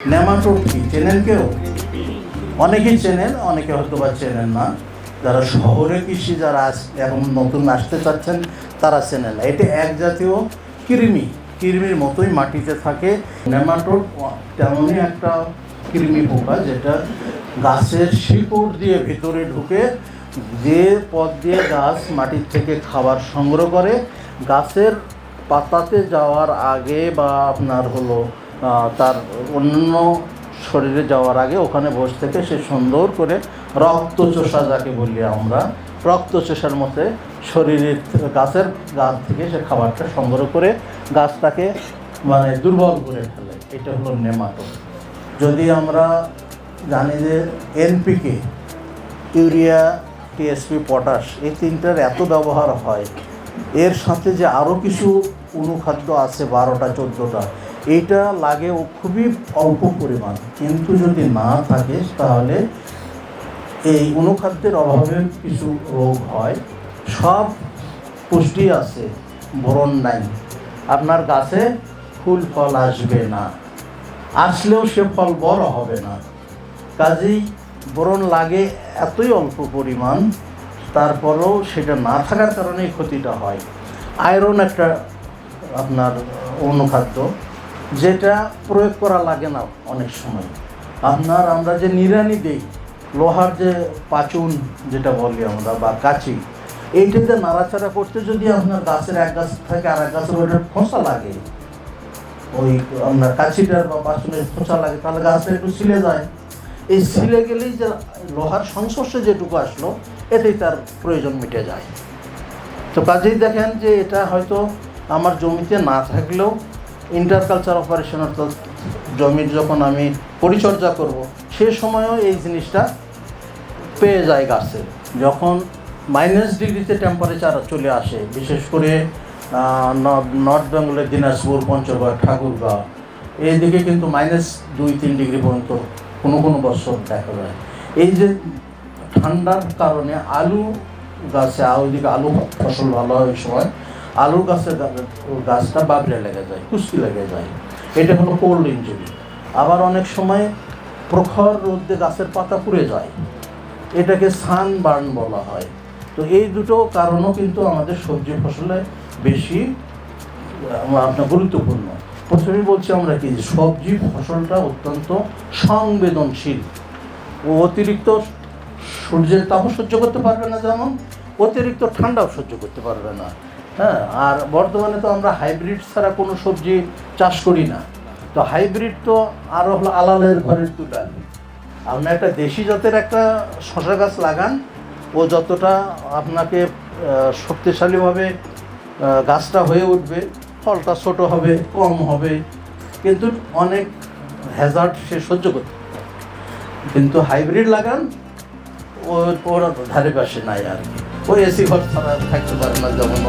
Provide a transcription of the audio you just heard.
Nematode কি চেনেন কেউ? অনেকেই চেনেন, অনেকে হয়তো বা চেনেন না। যারা শহরে কৃষি, যারা আস এখন নতুন আসতে চাচ্ছেন, তারা চেনেন না। এটা এক জাতীয় কৃমি। কৃমির মতোই মাটিতে থাকে। নেমাটোড তেমনই একটা কৃমি পোকা, যেটা গাছের শিকড় দিয়ে ভিতরে ঢুকে যে পথ দিয়ে গাছ মাটির থেকে খাবার সংগ্রহ করে, গাছের পাতাতে যাওয়ার আগে বা আপনার হলো তার অন্য শরীরে যাওয়ার আগে ওখানে বসে থেকে সে সুন্দর করে রক্ত চোষা যাকে বলি আমরা রক্ত চোষার মতে শরীরের গাছের গাছ থেকে সে খাবারটা সংগ্রহ করে গাছটাকে মানে দুর্বল করে ফেলে। এটা হলো নেমাটো যদি আমরা জানি যে এনপিকে, ইউরিয়া, টিএসপি, পটাশ, এই তিনটার এত ব্যবহার হয়, এর সাথে যে আরও কিছু অনুখাদ্য আছে বারোটা, চোদ্দোটা এইটা লাগে খুবই অল্প পরিমাণ। কিন্তু যদি না থাকে, তাহলে এই অনুখাদ্যের অভাবে কিছু রোগ হয়। সব পুষ্টি আছে বরণ নাই। আপনার গাছে ফুল ফল আসবে না। আসলেও সে ফল বড় হবে না। কাজেই বরণ লাগে এতই অল্প পরিমাণ, তারপরেও সেটা না থাকার কারণে এই ক্ষতিটা হয়। আয়রন একটা আপনার অনুখাদ্য। যেটা প্রয়োগ করা লাগে না অনেক সময়। আপনার আমরা যে নিরানি দেই, লোহার যে পাচুন যেটা বলি আমরা, বা কাচি, এইটাতে নাড়াচাড়া করতে যদি আপনার গাছের এক গাছ থেকে আর এক গাছের ওইটা খোঁচা লাগে, ওই আপনার কাছিটার বা বাসনের খোঁচা লাগে, তাহলে গাছটা একটু ছিলে যায়। এই ছিলে গেলেই যে লোহার সংস্পর্শে যেটুকু আসলো, এতেই তার প্রয়োজন মিটে যায়। তো কাজেই দেখেন যে এটা হয়তো আমার জমিতে না থাকলেও ইন্টারকালচার অপারেশন অর্থাৎ জমির যখন আমি পরিচর্যা করব, সে সময়ও এই জিনিসটা পেয়ে যায় গাছে। যখন মাইনাস ডিগ্রিতে টেম্পারেচার চলে আসে, বিশেষ করে নর্থ বেঙ্গলের দিনাজপুর, পঞ্চগড়, ঠাকুরগাঁও, এইদিকে কিন্তু মাইনাস দুই, তিন ডিগ্রি পর্যন্ত কোনো কোনো বছর দেখা যায়। এই যে ঠান্ডার কারণে আলু গাছে, ওইদিকে আলু ফসল ভালো হয় সময় আলু গাছের গাছটা বাবড়ে লেগে যায় কুস্তি লেগে যায়। এটা হলো কোল্ড ইঞ্জুরি আবার অনেক সময় প্রখর রোদে গাছের পাতা পুড়ে যায়। এটাকে সান বার্ন বলা হয়। তো এই দুটো কারণও কিন্তু আমাদের সবজি ফসলে বেশি আপনার গুরুত্বপূর্ণ। প্রথমেই বলছি আমরা কি সবজি ফসলটা অত্যন্ত সংবেদনশীল। ও অতিরিক্ত সূর্যের তাপও সহ্য করতে পারবে না যেমন, অতিরিক্ত ঠান্ডাও সহ্য করতে পারবে না। হ্যাঁ আর বর্তমানে তো আমরা হাইব্রিড ছাড়া কোনো সবজি চাষ করি না। তো হাইব্রিড তো আরও হলো আলালের ঘরের তুলা। আপনি একটা দেশি জাতের একটা শশা গাছ লাগান, ও যতটা আপনাকে শক্তিশালীভাবে গাছটা হয়ে উঠবে, ফলটা ছোট হবে, কম হবে, কিন্তু অনেক হ্যাজার্ড সে সহ্য করতে কিন্তু হাইব্রিড লাগান, ও ওর ধারে পাশে নাই আর কি। ওই এসি ঘর ছাড়া থাকতে পারে না যেমন